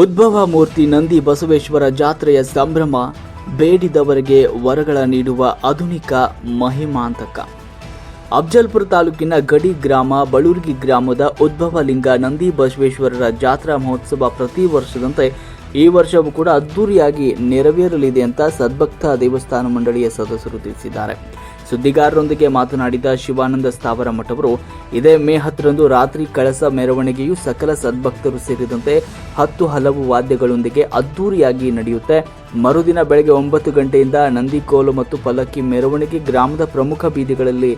ಉದ್ಭವ ಮೂರ್ತಿ ನಂದಿ ಬಸವೇಶ್ವರ ಜಾತ್ರೆಯ ಸಂಭ್ರಮ ಬೇಡಿದವರಿಗೆ ವರಗಳ ನೀಡುವ ಆಧುನಿಕ ಮಹಿಮಾಂತಕ. ಅಫ್ಜಲ್ಪುರ ತಾಲೂಕಿನ ಗಡಿ ಗ್ರಾಮ ಬಳೂರ್ಗಿ ಗ್ರಾಮದ ಉದ್ಭವ ಲಿಂಗ ನಂದಿ ಬಸವೇಶ್ವರರ ಜಾತ್ರಾ ಮಹೋತ್ಸವ ಪ್ರತಿ ವರ್ಷದಂತೆ ಈ ವರ್ಷವೂ ಕೂಡ ಅದ್ದೂರಿಯಾಗಿ ನೆರವೇರಲಿದೆ ಅಂತ ಸದ್ಭಕ್ತ ದೇವಸ್ಥಾನ ಮಂಡಳಿಯ ಸದಸ್ಯರು ತಿಳಿಸಿದ್ದಾರೆ. ಸುದ್ದಿಗಾರರೊಂದಿಗೆ ಮಾತನಾಡಿದ ಶಿವಾನಂದ ಸ್ಥಾವರ ಮಠವರು ಇದೇ ಮೇ ಹತ್ತರಂದು ರಾತ್ರಿ ಕಳಸ ಮೆರವಣಿಗೆಯು ಸಕಲ ಸದ್ಭಕ್ತರು ಸೇರಿದಂತೆ ಹತ್ತು ಹಲವು ವಾದ್ಯಗಳೊಂದಿಗೆ ಅದ್ದೂರಿಯಾಗಿ ನಡೆಯುತ್ತೆ. ಮರುದಿನ ಬೆಳಗ್ಗೆ ಒಂಬತ್ತು ಗಂಟೆಯಿಂದ ನಂದಿಕೋಲು ಮತ್ತು ಪಲ್ಲಕ್ಕಿ ಮೆರವಣಿಗೆ ಗ್ರಾಮದ ಪ್ರಮುಖ ಬೀದಿಗಳಲ್ಲಿ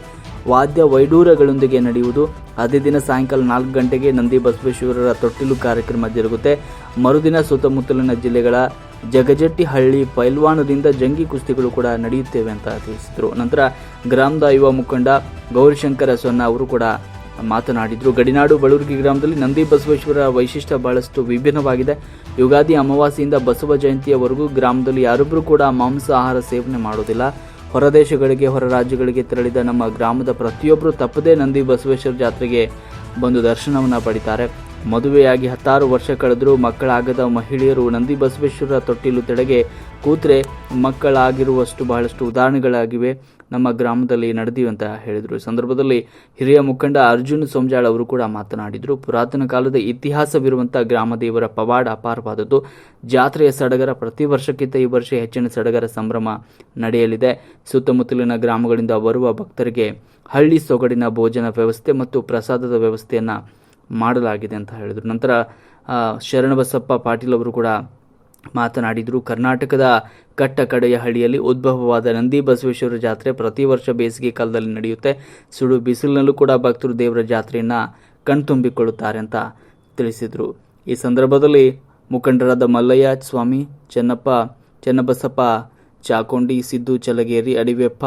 ವಾದ್ಯ ವೈಡೂರಗಳೊಂದಿಗೆ ನಡೆಯುವುದು. ಅದೇ ದಿನ ಸಾಯಂಕಾಲ ನಾಲ್ಕು ಗಂಟೆಗೆ ನಂದಿ ಬಸವೇಶ್ವರರ ತೊಟ್ಟಿಲು ಕಾರ್ಯಕ್ರಮ ಜರುಗುತ್ತೆ. ಮರುದಿನ ಸುತ್ತಮುತ್ತಲಿನ ಜಿಲ್ಲೆಗಳ ಜಗಜಟ್ಟಿಹಳ್ಳಿ, ಪೈಲ್ವಾನದಿಂದ ಜಂಗಿ ಕುಸ್ತಿಗಳು ಕೂಡ ನಡೆಯುತ್ತೇವೆ ಅಂತ ತಿಳಿಸಿದರು. ನಂತರ ಗ್ರಾಮದ ಯುವ ಮುಖಂಡ ಗೌರಿಶಂಕರ ಸೊನ್ನ ಅವರು ಕೂಡ ಮಾತನಾಡಿದರು. ಗಡಿನಾಡು ಬಳೂರ್ಗಿ ಗ್ರಾಮದಲ್ಲಿ ನಂದಿ ಬಸವೇಶ್ವರ ವೈಶಿಷ್ಟ್ಯ ಬಹಳಷ್ಟು ವಿಭಿನ್ನವಾಗಿದೆ. ಯುಗಾದಿ ಅಮಾವಾಸ್ಯೆಯಿಂದ ಬಸವ ಜಯಂತಿಯವರೆಗೂ ಗ್ರಾಮದಲ್ಲಿ ಯಾರೊಬ್ಬರೂ ಕೂಡ ಮಾಂಸ ಆಹಾರ ಸೇವನೆ ಮಾಡೋದಿಲ್ಲ. ಹೊರದೇಶಗಳಿಗೆ ಹೊರ ರಾಜ್ಯಗಳಿಗೆ ತೆರಳಿದ ನಮ್ಮ ಗ್ರಾಮದ ಪ್ರತಿಯೊಬ್ಬರು ತಪ್ಪದೇ ನಂದಿ ಬಸವೇಶ್ವರ ಜಾತ್ರೆಗೆ ಬಂದು ದರ್ಶನವನ್ನು ಪಡಿತಾರೆ. ಮದುವೆಯಾಗಿ ಹತ್ತಾರು ವರ್ಷ ಕಳೆದರೂ ಮಕ್ಕಳಾಗದ ಮಹಿಳೆಯರು ನಂದಿ ಬಸವೇಶ್ವರ ತೊಟ್ಟಿಲು ತೆಡೆಗೆ ಕೂತ್ರೆ ಮಕ್ಕಳಾಗಿರುವಷ್ಟು ಬಹಳಷ್ಟು ಉದಾಹರಣೆಗಳಾಗಿವೆ. ನಮ್ಮ ಗ್ರಾಮದಲ್ಲಿ ನಡೆದಿವೆ ಅಂತ ಹೇಳಿದರು. ಈ ಸಂದರ್ಭದಲ್ಲಿ ಹಿರಿಯ ಮುಖಂಡ ಅರ್ಜುನ್ ಸೋಂಜಾಳ್ ಅವರು ಕೂಡ ಮಾತನಾಡಿದರು. ಪುರಾತನ ಕಾಲದ ಇತಿಹಾಸವಿರುವಂಥ ಗ್ರಾಮ ದೇವರ ಪವಾಡ ಅಪಾರವಾದದ್ದು. ಜಾತ್ರೆಯ ಸಡಗರ ಪ್ರತಿ ವರ್ಷಕ್ಕಿಂತ ಈ ವರ್ಷ ಹೆಚ್ಚಿನ ಸಡಗರ ಸಂಭ್ರಮ ನಡೆಯಲಿದೆ. ಸುತ್ತಮುತ್ತಲಿನ ಗ್ರಾಮಗಳಿಂದ ಬರುವ ಭಕ್ತರಿಗೆ ಹಳ್ಳಿ ಸೊಗಡಿನ ಭೋಜನ ವ್ಯವಸ್ಥೆ ಮತ್ತು ಪ್ರಸಾದದ ವ್ಯವಸ್ಥೆಯನ್ನು ಮಾಡಲಾಗಿದೆ ಅಂತ ಹೇಳಿದರು. ನಂತರ ಶರಣಬಸಪ್ಪ ಪಾಟೀಲ್ ಅವರು ಕೂಡ ಮಾತನಾಡಿದರು, ಕರ್ನಾಟಕದ ಕಟ್ಟ ಕಡೆಯ ಹಳ್ಳಿಯಲ್ಲಿ ಉದ್ಭವವಾದ ನಂದಿ ಬಸವೇಶ್ವರ ಜಾತ್ರೆ ಪ್ರತಿ ವರ್ಷ ಬೇಸಿಗೆ ಕಾಲದಲ್ಲಿ ನಡೆಯುತ್ತೆ. ಸುಡು ಬಿಸಿಲಿನಲ್ಲೂ ಕೂಡ ಭಕ್ತರು ದೇವರ ಜಾತ್ರೆಯನ್ನು ಕಣ್ತುಂಬಿಕೊಳ್ಳುತ್ತಾರೆ ಅಂತ ತಿಳಿಸಿದರು. ಈ ಸಂದರ್ಭದಲ್ಲಿ ಮುಖಂಡರಾದ ಮಲ್ಲಯ್ಯ, ಸ್ವಾಮಿ, ಚೆನ್ನಪ್ಪ, ಚೆನ್ನಬಸಪ್ಪ, ಚಾಕೊಂಡಿ, ಸಿದ್ದು, ಚಲಗೇರಿ, ಅಡಿವೆಪ್ಪ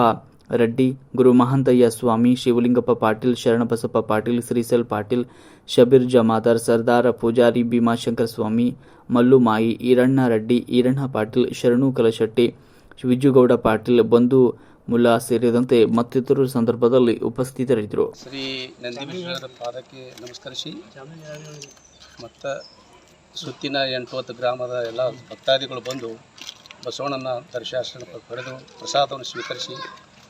ರೆಡ್ಡಿ, ಗುರು ಮಹಾಂತಯ್ಯ ಸ್ವಾಮಿ, ಶಿವಲಿಂಗಪ್ಪ ಪಾಟೀಲ್, ಶರಣಬಸಪ್ಪ ಪಾಟೀಲ್, ಶ್ರೀಸಲ್ ಪಾಟೀಲ್, ಶಬೀರ್ ಜಮಾದಾರ್, ಸರ್ದಾರ ಪೂಜಾರಿ ಭೀಮಾಶಂಕರ ಸ್ವಾಮಿ ಮಲ್ಲುಮಾಯಿ ಈರಣ್ಣ ರೆಡ್ಡಿ, ಈರಣ್ಣ ಪಾಟೀಲ್, ಶರಣು ಕಲಶೆಟ್ಟಿ, ವಿಜುಗೌಡ ಪಾಟೀಲ್, ಬಂಧು ಮುಲ್ಲಾ ಸೇರಿದಂತೆ ಮತ್ತಿತರರು ಸಂದರ್ಭದಲ್ಲಿ ಉಪಸ್ಥಿತರಿದ್ದರು. ಶ್ರೀ ಮತ್ತು ಸುತ್ತಿನ ಎಂಟು ಗ್ರಾಮದ ಎಲ್ಲ ಭಕ್ತಾದಿಗಳು ಬಂದು ಬಸವಣ್ಣನ ದರ್ಶಾಸನ ಪಡೆದು ಪ್ರಸಾದವನ್ನು ಸ್ವೀಕರಿಸಿ.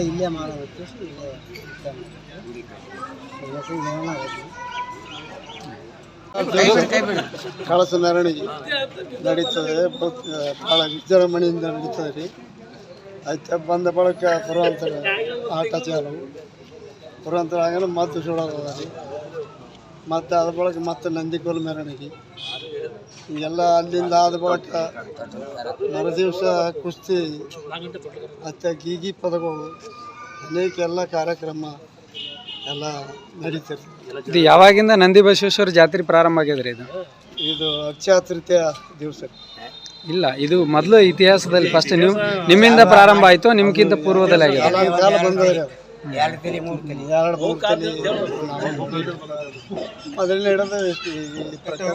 ಇಲ್ಲೇ ಅಂತೇಳಿ ಇಲ್ಲೇ ಕಳಸ ಮೆರವಣಿಗೆ ನಡೀತದೆ ಭಾಳ ವಿಜೃಂಭಣೆಯಿಂದ ನಡೀತದೆ ರೀ. ಆಯ್ತು, ಬಂದ ಬಳಕ ಪುರಾಂತರ ಆಟ ಚಾಲು. ಪುರಾಂತರ ಆಗಲ್ಲ ಮತ್ತೆ ಸುಡೋದ ರೀ. ಮತ್ತು ಅದ ಬಳಿಕ ಮತ್ತೆ ನಂದಿಕೋಲು ಮೆರವಣಿಗೆ. ಎಲ್ಲ ಅಲ್ಲಿಂದ ಆದ ಬಳಿಕ ಮರುದಿವಸ ಕುಸ್ತಿ ಮತ್ತು ಗೀಗಿ ಪದಗಳು ಅನೇಕ ಎಲ್ಲ ಕಾರ್ಯಕ್ರಮ ಎಲ್ಲ ನಡೀತಾರೆ ಇದು ಯಾವಾಗಿಂದ ನಂದಿ ಬಸವೇಶ್ವರ ಜಾತ್ರೆ ಪ್ರಾರಂಭ ಆಗ್ಯದ್ರಿ ಇದು? ಇದು ಅಕ್ಷಯ ತೃತೀಯ ದಿವಸ. ಇಲ್ಲ ಇದು ಮೊದಲು ಇತಿಹಾಸದಲ್ಲಿ ಫಸ್ಟ್ ನೀವು ನಿಮ್ಮಿಂದ ಪ್ರಾರಂಭ ಆಯಿತು ನಿಮ್ಗಿಂತ ಪೂರ್ವದಲ್ಲಿ ಆಗಿದೆ ಕಾಲ ತಲೆ ಬಂದವ್ರಿ ಅದು. ಎರಡು ಮೂರು ತಲೆ ಅದರಿಂದ ಹಿಡಿದು ಪ್ರಕಾರ.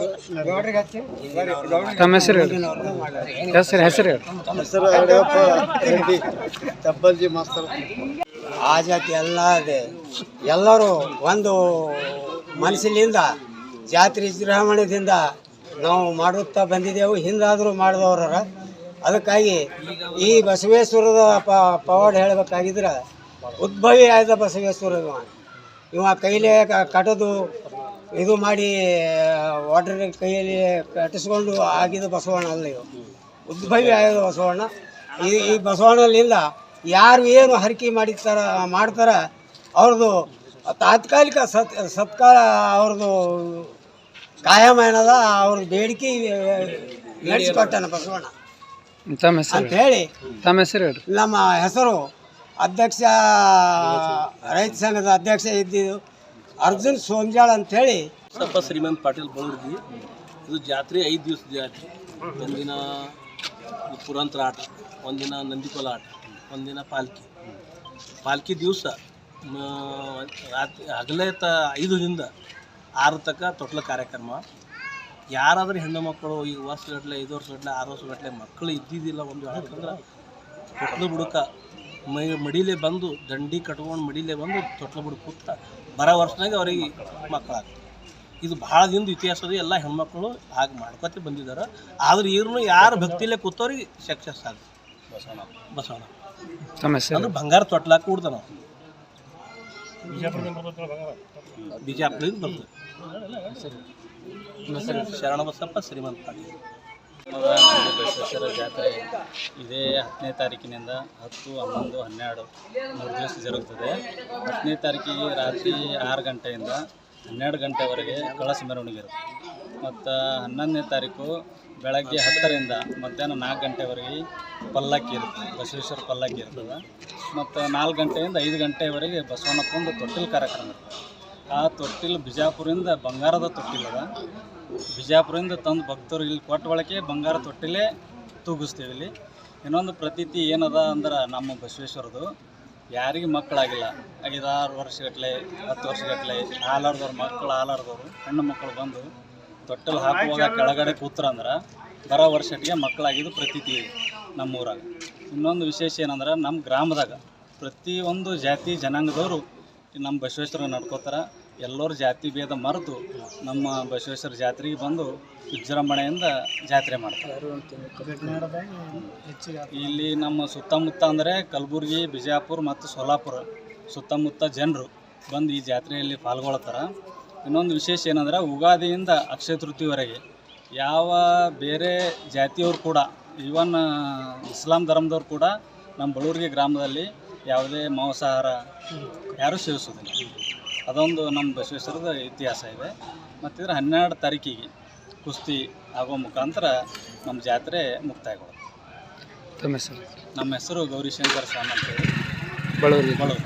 ತಮ್ಮ ಹೆಸರು ಹೇಳಿ. ಹೆಸರು ಹೆಸರು ಹೇಳಿ. ಹೆಸರು ಹಳೆಯಪ್ಪ ರೆಡ್ಡಿ ತಬ್ಬಲ್ಜಿ ಮಾಸ್ತರ್. ಆ ಜಾತಿ ಎಲ್ಲ ಇದೆ ಎಲ್ಲರೂ ಒಂದು ಮನಸ್ಸಿನಿಂದ ಜಾತ್ರೆ ವಿಜೃಂಭಣೆಯಿಂದ ನಾವು ಮಾಡುತ್ತಾ ಬಂದಿದ್ದೆವು. ಹಿಂದಾದರೂ ಮಾಡಿದವ್ರ ಅದಕ್ಕಾಗಿ ಈ ಬಸವೇಶ್ವರದ ಪ ಪವಾಡ ಹೇಳಬೇಕಾಗಿದ್ರೆ ಉದ್ಭವಿ ಆದ ಬಸವೇಶ್ವರ ಇವ ಇವ ಕೈಲೇ ಕಟದು ಇದು ಮಾಡಿ ವಾಟರ್ ಕೈಯಲ್ಲಿ ಕಟ್ಟಿಸ್ಕೊಂಡು ಆಗಿದ ಬಸವಣ್ಣ ಅಲ್ಲ ಇವು. ಉದ್ಭವಿ ಆದ ಬಸವಣ್ಣ. ಈ ಈ ಬಸವಣ್ಣನಿಂದ ಯಾರು ಏನು ಹರಕೆ ಮಾಡಿರ್ತಾರ ಮಾಡ್ತಾರ ಅವ್ರದ್ದು ತಾತ್ಕಾಲಿಕ ಸತ್ ಸತ್ಕಾರ ಅವ್ರದ್ದು ಕಾಯಂ ಏನದ ಅವ್ರದ್ದು ಬೇಡಿಕೆ ನಡೆಸಿಕೊಟ್ಟಾನ ಬಸವಣ್ಣ. ಅಂತ ಹೇಳಿ. ನಮ್ಮ ಹೆಸರು ಅಧ್ಯಕ್ಷ ರೈತ ಸಂಘದ ಅಧ್ಯಕ್ಷ ಇದ್ದಿದ್ದು ಅರ್ಜುನ್ ಸೋಂಜಾಳ್ ಅಂತೇಳಿ. ಸ್ವಲ್ಪ ಶ್ರೀಮಂತ್ ಪಾಟೀಲ್ ಬಳುರ್ಗಿ. ಇದು ಜಾತ್ರೆ ಐದು ದಿವಸ ಜಾತ್ರೆ. ಒಂದಿನ ಪುರಂತರ ಆಟ ಒಂದಿನ ನಂದಿಕೊಲ ಆಟ ಒಂದಿನ ಪಾಲ್ಕಿ. ಪಾಲ್ಕಿ ದಿವಸ ರಾತ್ರಿ ಹಗಲೇ ತ ಐದರಿಂದ ಆರು ತನಕ ತೊಟ್ಲ ಕಾರ್ಯಕ್ರಮ. ಯಾರಾದರೂ ಹೆಣ್ಣು ಮಕ್ಕಳು ಈಗ ವರ್ಷಗಟ್ಟಲೆ ಐದು ವರ್ಷಗಟ್ಟಲೆ ಆರು ವರ್ಷಗಟ್ಟಲೆ ಮಕ್ಕಳು ಇದ್ದಿದ್ದಿಲ್ಲ ಒಂದು ಹೇಳಕ್ಕಂದ್ರೆ ತೊಟ್ಲು ಬುಡಕ ಮೈ ಮಡಿಲೇ ಬಂದು ದಂಡಿ ಕಟ್ಕೊಂಡು ಮಡಿಲೇ ಬಂದು ತೊಟ್ಲ ಬಿಡು ಕೂತ ಬರೋ ವರ್ಷನಾಗ ಅವ್ರಿಗೆ ಮಕ್ಕಳಾಗ್ತದೆ ಇದು ಭಾಳ ದಿನದ ಇತಿಹಾಸದ ಎಲ್ಲ ಹೆಣ್ಮಕ್ಳು ಹಾಗೆ ಮಾಡ್ಕೊತ ಬಂದಿದ್ದಾರೆ. ಆದ್ರೆ ಇವ್ರನ್ನು ಯಾರು ಭಕ್ತಿಲೇ ಕೂತವ್ರಿಗೆ ಸಕ್ಸಸ್ ಆಗ ಬಸವಣ್ಣ. ಬಸವಣ್ಣ ಅಂದ್ರೆ ಬಂಗಾರ ತೊಟ್ಲಾಕ ಕೂಡ್ದ ನಾವು. ಬಿಜಾಪುರದಿಂದ ಬರ್ತದೆ ಶರಣಬಸಪ್ಪ ಶ್ರೀಮಂತ ಪಾಟೀಲ್. ನಂದಿ ಬಸವೇಶ್ವರ ಜಾತ್ರೆ ಇದೇ ಹತ್ತನೇ ತಾರೀಕಿನಿಂದ ಹತ್ತು, ಹನ್ನೊಂದು, ಹನ್ನೆರಡು, ಮೂರು ದಿವಸ ಜರುಗುತ್ತದೆ ಹತ್ತನೇ ತಾರೀಕಿಗೆ ರಾತ್ರಿ ಆರು ಗಂಟೆಯಿಂದ ಹನ್ನೆರಡು ಗಂಟೆವರೆಗೆ ಕಳಸ ಮೆರವಣಿಗೆ ಇರುತ್ತೆ. ಮತ್ತು ಹನ್ನೊಂದನೇ ತಾರೀಕು ಬೆಳಗ್ಗೆ ಹತ್ತರಿಂದ ಮಧ್ಯಾಹ್ನ ನಾಲ್ಕು ಗಂಟೆವರೆಗೆ ಪಲ್ಲಕ್ಕಿ ಇರುತ್ತೆ, ಬಸವೇಶ್ವರ ಪಲ್ಲಕ್ಕಿ ಇರ್ತದೆ. ಮತ್ತು ನಾಲ್ಕು ಗಂಟೆಯಿಂದ ಐದು ಗಂಟೆವರೆಗೆ ಬಸವನಪ್ಪಂದು ತೊಟ್ಟಿಲು ಕಾರ್ಯಕ್ರಮ ಇರ್ತದೆ. ಆ ತೊಟ್ಟಿಲು ಬಿಜಾಪುರಿಂದ ಬಂಗಾರದ ತೊಟ್ಟಿಲು ಅದ. ಬಿಜಾಪುರದಿಂದ ತಂದು ಭಕ್ತರು ಇಲ್ಲಿ ಕೊಟ್ಟ ಒಳಗೆ ಬಂಗಾರ ತೊಟ್ಟಿಲೇ ತೂಗಿಸ್ತೀವಿ ಇಲ್ಲಿ. ಇನ್ನೊಂದು ಪ್ರತೀತಿ ಏನದ ಅಂದ್ರೆ ನಮ್ಮ ಬಸವೇಶ್ವರದು. ಯಾರಿಗೆ ಮಕ್ಕಳಾಗಿಲ್ಲ. ಐದಾರು ವರ್ಷಗಟ್ಟಲೆ ಹತ್ತು ವರ್ಷಗಟ್ಟಲೆ ಹಾಲಾರ್ದವ್ರು ಮಕ್ಕಳು ಹಾಲಾರ್ದವ್ರು, ಹೆಣ್ಣು ಮಕ್ಕಳು ಬಂದು ತೊಟ್ಟಲು ಹಾಕುವಾಗ ಕೆಳಗಡೆ ಕೂತ್ರಂದ್ರೆ ಬರೋ ವರ್ಷಟ್ಟಿಗೆ ಮಕ್ಕಳಾಗಿದ್ದು ಪ್ರತೀತಿ ನಮ್ಮೂರಾಗ. ಇನ್ನೊಂದು ವಿಶೇಷ ಏನಂದ್ರೆ ನಮ್ಮ ಗ್ರಾಮದಾಗ ಪ್ರತಿಯೊಂದು ಜಾತಿ ಜನಾಂಗದವರು ನಮ್ಮ ಬಸವೇಶ್ವರ ನಡ್ಕೋತಾರೆ. ಎಲ್ಲರೂ ಜಾತಿ ಭೇದ ಮರೆತು ನಮ್ಮ ಬಸವೇಶ್ವರ ಜಾತ್ರೆಗೆ ಬಂದು ವಿಜೃಂಭಣೆಯಿಂದ ಜಾತ್ರೆ ಮಾಡ್ತಾರೆ. ಇಲ್ಲಿ ನಮ್ಮ ಸುತ್ತಮುತ್ತ ಅಂದರೆ ಕಲಬುರ್ಗಿ, ಬಿಜಾಪುರ ಮತ್ತು ಸೋಲಾಪುರ ಸುತ್ತಮುತ್ತ ಜನರು ಬಂದು ಈ ಜಾತ್ರೆಯಲ್ಲಿ ಪಾಲ್ಗೊಳ್ತಾರೆ. ಇನ್ನೊಂದು ವಿಶೇಷ ಏನಂದ್ರೆ ಉಗಾದಿಯಿಂದ ಅಕ್ಷಯ ತೃತೀಯವರೆಗೆ ಯಾವ ಬೇರೆ ಜಾತಿಯವರು ಕೂಡ ಈವನ್ ಇಸ್ಲಾಂ ಧರ್ಮದವ್ರು ಕೂಡ ನಮ್ಮ ಬಳ್ಳೂರಿಗೆ ಗ್ರಾಮದಲ್ಲಿ ಯಾವುದೇ ಮಾಂಸಾಹಾರ ಯಾರೂ ಸೇವಿಸೋದಿಲ್ಲ. ಅದೊಂದು ನಮ್ಮ ಬಸವೇಶ್ವರದ ಇತಿಹಾಸ ಇದೆ. ಮತ್ತಿದ್ರ ಹನ್ನೆರಡು ತಾರೀಕಿಗೆ ಕುಸ್ತಿ ಆಗೋ ಮುಖಾಂತರ ನಮ್ಮ ಜಾತ್ರೆ ಮುಕ್ತಾಯಗೊಳ್ಳುತ್ತೆ. ತಮ್ಮ ಹೆಸರು? ನಮ್ಮ ಹೆಸರು ಗೌರಿಶಂಕರ್ ಸ್ವಾಮಿ ಅಂತೇಳಿ ಬಳೂರಿಗೆ ಬಳೂರು